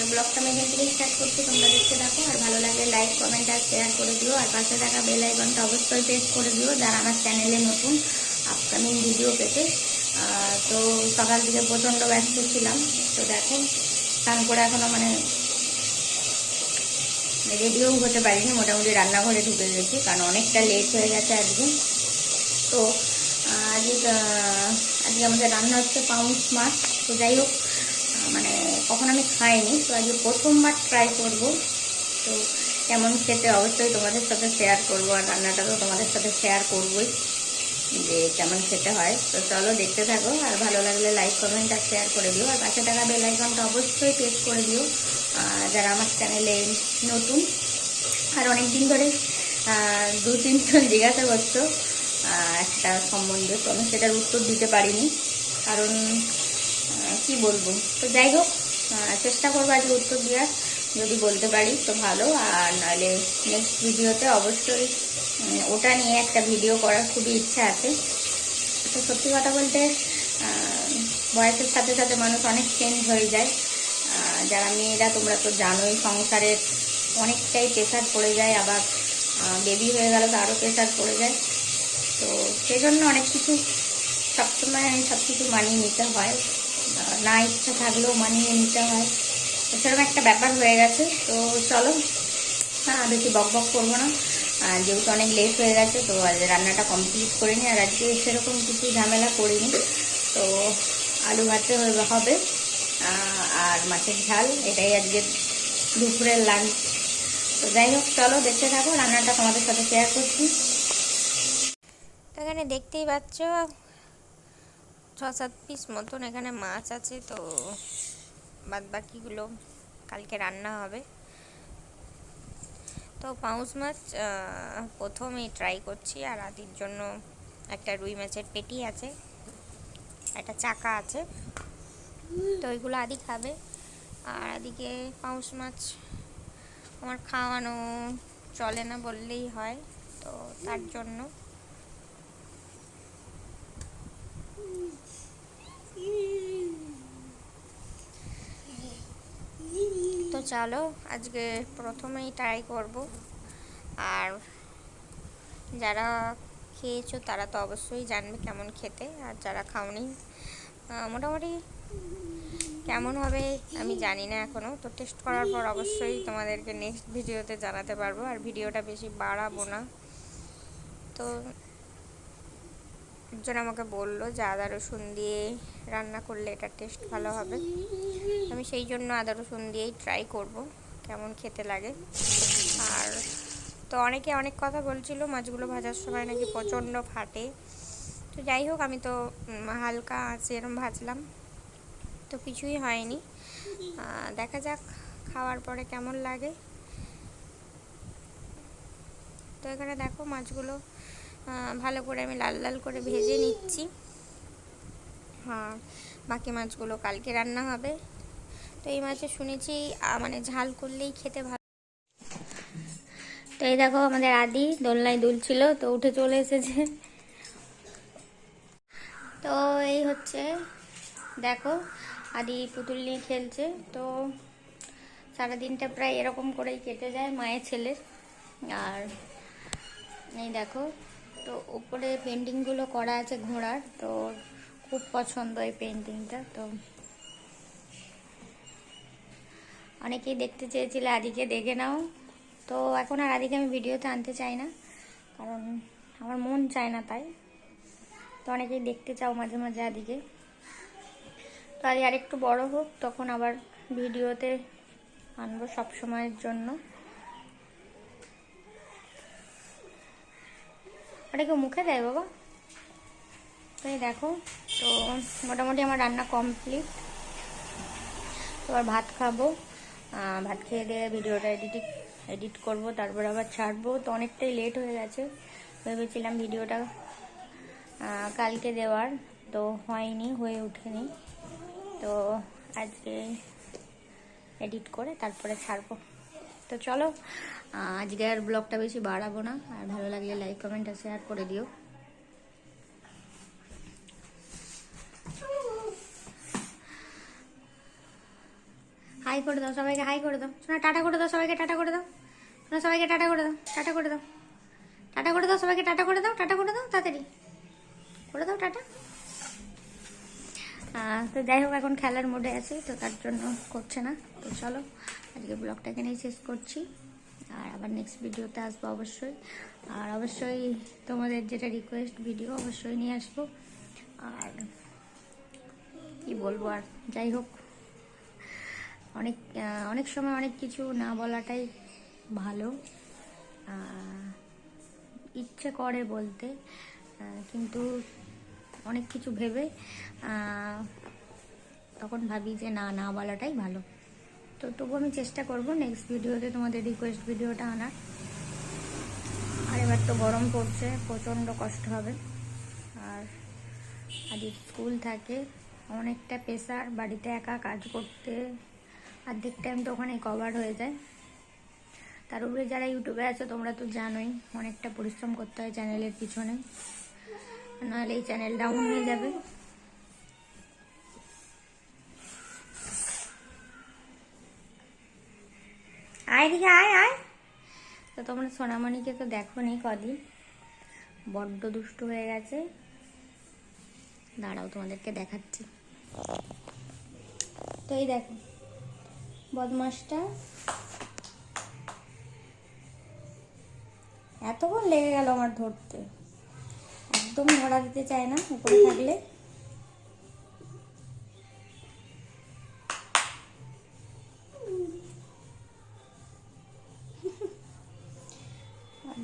আজকের ব্লগটা আমি এখান থেকে স্টার্ট করছি। তোমরা দেখতে থাকো। আর ভালো লাগলে লাইক কমেন্ট আর শেয়ার করে দিও। আর পাশে থাকা বেল আইকনটা অবশ্যই প্রেস করে দিও যারা আমার চ্যানেলে নতুন আপকামিং ভিডিও পেতে। তো সকাল থেকে প্রচণ্ড ব্যস্ত ছিলাম। তো দেখো, স্নান করে এখনও মানে রেডিও হতে পারিনি। মোটামুটি রান্নাঘরে ঢুকে গেছি, কারণ অনেকটা লেট হয়ে গেছে আজকে। তো আজকে আজকে আমাদের রান্না হচ্ছে পাউন্স মাছ। তো যাই হোক মানে কখন আমি খাইনি, তো আজকে প্রথমবার ট্রাই করব। তো কেমন খেতে অবশ্যই তোমাদের সাথে শেয়ার করব আর রান্নাটা তো তোমাদের সাথে শেয়ার করবোই যে কেমন খেতে হয়। তো চলো দেখতে থাকো আর ভালো লাগলে লাইক কমেন্ট আর শেয়ার করে দিও। আর পাশে থাকা বেল আইকনটা অবশ্যই প্রেস করে দিও। যারা আমার চ্যানেলে নতুন, আর অনেক দিন ধরে দু তিনজন জিজ্ঞাসা করছ একটা সম্বন্ধে, তো আমি সেটার উত্তর দিতে পারিনি। কারণ কি বলব? তো যাই হোক চেষ্টা করব আজকে উত্তর দেওয়ার, যদি বলতে পারি তো ভালো। আর নাহলে নেক্সট ভিডিওতে অবশ্যই ওটা নিয়ে একটা ভিডিও করার খুবই ইচ্ছা আছে। তো সত্যি কথা বলতে বয়সের সাথে সাথে মানুষ অনেক চেঞ্জ হয়ে যায়। যারা মেয়েরা, তোমরা তো জানোই সংসারের অনেকটাই প্রেশার পড়ে যায়, আবার বেবি হয়ে গেলে তো আরও প্রেশার পড়ে যায়। তো সেই জন্য অনেক কিছু সবসময় সব কিছু মানিয়ে নিতে হয়। না ইচ্ছা থাকলেও মানিয়ে নিতে হয়। সেরকম একটা ব্যাপার হয়ে গেছে। তো চলো হ্যাঁ বেশি বক বক করব না। আর যেহেতু অনেক লেট হয়ে গেছে, তো আজ রান্নাটা কমপ্লিট করিনি আর আজকে সেরকম কিছু ঝামেলা করিনি। তো আলু ভাতে হবে। আর মাছের ঝাল, এটাই আজকে দুপুরের লাঞ্চ তো যাই হোক, চলো, দেখতে থাকো, রান্নাটা তোমাদের সাথে শেয়ার করছি। এখানে দেখতেই পাচ্ছ ছ সাত পিস মতন এখানে মাছ আছে তো বাদ বাকিগুলো কালকে রান্না হবে। তো পাউস মাছ আহ, প্রথমেই ট্রাই করছি আর আদির জন্য একটা রুই মাছের পেটি আছে একটা চাকা আছে তো ওইগুলো আদি খাবে। আর আদিকে পাউস মাছ আমার খাওয়ানো চলে না বললেই হয় তো তার জন্য তো চলো, আজকে প্রথমেই ট্রাই করব। আর যারা খেয়েছো তারা তো অবশ্যই জানবে কেমন খেতে, আর যারা খাওনি মোটামুটি কেমন হবে আমি জানি না এখনও তো টেস্ট করার পর অবশ্যই তোমাদেরকে নেক্সট ভিডিওতে জানাতে পারব, আর ভিডিওটা বেশি বাড়াবো না। তো একজন আমাকে বলল যে আদা রসুন দিয়ে রান্না করলে এটা টেস্ট ভালো হবে। আমি সেই জন্য আদা রসুন দিয়েই ট্রাই করব, কেমন খেতে লাগে। আর তো অনেকে অনেক কথা বলছিল, মাছগুলো ভাজার সময় নাকি প্রচণ্ড ফাটে। তো যাই হোক, আমি তো হালকা আছে এরম ভাজলাম। তো কিছুই হয়নি। দেখা যাক খাওয়ার পরে কেমন লাগে। তো এখানে দেখো মাছগুলো ভালো করে আমি লাল লাল করে ভেজে নিচ্ছি। হ্যাঁ বাকি মাছগুলো কালকে রান্না হবে। তো এই মাছে শুনেছি মানে ঝাল করলেই খেতে ভালো। তো এই দেখো আমাদের আদি দোলনায় দুলছিল, তো উঠে চলে এসেছে। তো এই হচ্ছে, দেখো, আদি পুতুল নিয়ে খেলছে। তো সারাদিনটা প্রায় এরকম করেই কেটে যায় মায়ের ছেলের। আর এই দেখো তো উপরে পেন্টিংগুলো করা আছে ঘোড়ার, তো খুব পছন্দ এই পেন্টিংটা, তো অনেকেই দেখতে চেয়েছিলে আদিকে, দেখে নাও। তো এখন আর আদিকে আমি ভিডিওতে আনতে চাই না, কারণ আমার মন চায় না তাই। তো অনেকেই দেখতে চাও মাঝে মাঝে আদিকে। তো আদি আর একটু বড় হোক, তখন আবার ভিডিওতে আনব সব সময়ের জন্য। ওটা কেউ মুখে দেয় বাবা। তো এই দেখো, তো মোটামুটি আমার রান্না কমপ্লিট এবার ভাত খাব। ভাত খেয়ে দিয়ে ভিডিওটা এডিট এডিট করব, তারপর আবার ছাড়বো। তো অনেকটাই লেট হয়ে গেছে, ভেবেছিলাম ভিডিওটা কালকে দেওয়ার। তো হয়নি, হয়ে ওঠেনি। তো আজকে এডিট করে তারপরে ছাড়বো। তো চলো আজকে আর ব্লগটা বেশি বাড়াবো না। আর ভালো লাগলে লাইক কমেন্ট আর শেয়ার করে দিও। হাই করে দাও সবাইকে হাই করে দাও। শোনা টাটা করে দাও সবাইকে, টাটা করে দাও। শোনা সবাইকে টাটা করে দাও, টাটা করে দাও। টাটা করে দাও সবাইকে, টাটা করে দাও, টাটা করে দাও, তাড়াতাড়ি। করে দাও টাটা। তো যাই হোক, এখন খেলার মোডে আছে, তো তার জন্য করছে না। তো চলো, আজকে ব্লগটা এখানেই শেষ করছি। আর আবার নেক্সট ভিডিওতে আসব অবশ্যই। আর অবশ্যই তোমাদের যেটা রিকোয়েস্ট ভিডিও অবশ্যই নিয়ে আসব। আর কি বলব আর? যাই হোক। অনেক অনেক সময় অনেক কিছু না বলাটাই ভালো। ইচ্ছে করে বলতে। কিন্তু অনেক কিছু ভেবে তখন ভাবি যে না না বলাটাই ভালো। তো তবু আমি চেষ্টা করব নেক্সট ভিডিওতে তোমাদের রিকোয়েস্ট ভিডিওটা আনার। আর এবার তো গরম পড়ছে, প্রচণ্ড কষ্ট হবে। আর আজ স্কুল থাকে, অনেকটা প্রেশার বাড়িতে একা কাজ করতে অর্ধেক টাইম তো ওখানে কভার হয়ে যায়। তার উপরে যারা ইউটিউবে আছে, তোমরা তো জানোই, অনেকটা পরিশ্রম করতে হয় চ্যানেলের পিছনে। নাহলে এই চ্যানেল ডাউন হয়ে যাবে। আয় আয় আয়। তো তোমরা সোনামণিকে তো দেখো নি কদিন। বড্ড দুষ্টু হয়ে গেছে। দাঁড়াও, তোমাদেরকে দেখাচ্ছি। তো এই দেখো, বদমাসটা এতক্ষণ লেগে গেল আমার ধরতে। একদম ধরা দিতে চায় না উপরে থাকলে।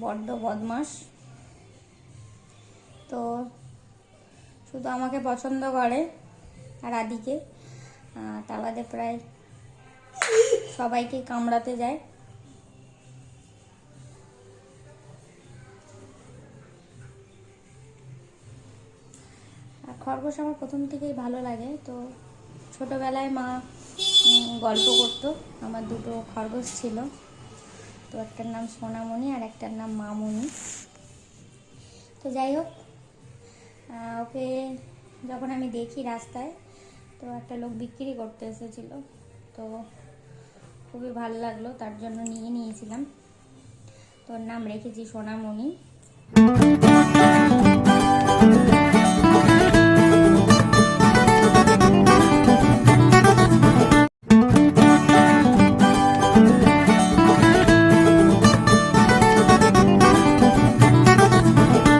বড্ড বদমাস তো শুধু আমাকে পছন্দ করে আর আদিকে। আহ, তা বাদে প্রায় সবাইকে কামড়াতে যায়। খরগোশ আমার প্রথম থেকেই ভালো লাগে। তো ছোটোবেলায় মা গল্প করতো। আমার দুটো খরগোশ ছিল। তো একটার নাম সোনামণি আর একটার নাম মামনি। তো যাই হোক ওকে যখন আমি দেখি রাস্তায়, তো একটা লোক বিক্রি করতে এসেছিল। তো খুবই ভালো লাগল, তার জন্য নিয়ে নিয়েছিলাম। তোর নাম রেখেছি সোনামণি।